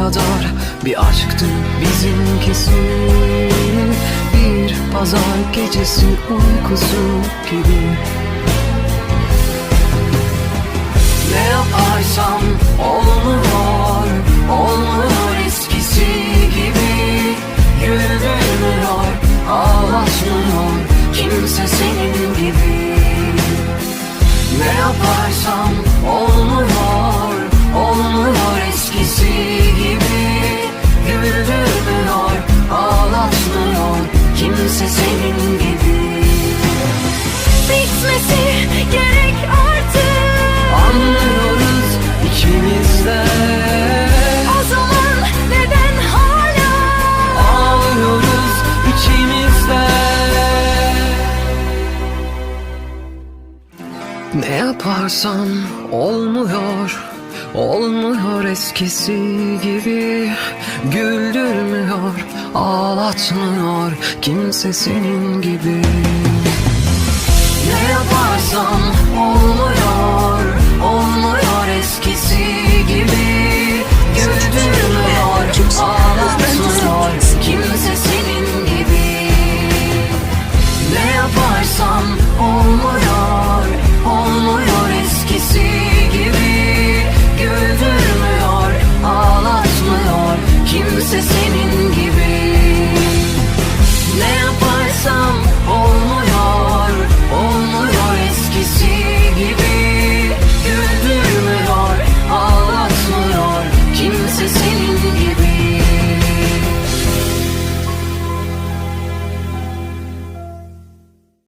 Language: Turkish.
kadar bir aşktı bizimkisi Bir pazar gecesi uykusu gibi. Ne yaparsam olmuyor, olmuyor eskisi gibi. Gülmüyor, ağlatmıyor kimse senin gibi. Ne yaparsam kimse senin gibi. Bitmesi gerek artık. Anlıyoruz ikimiz de. O zaman neden hala? Ağlıyoruz içimizde Ne yaparsam olmuyor Olmuyor eskisi gibi. Güldürmüyor, ağlatmıyor Kimse senin gibi. Ne yaparsam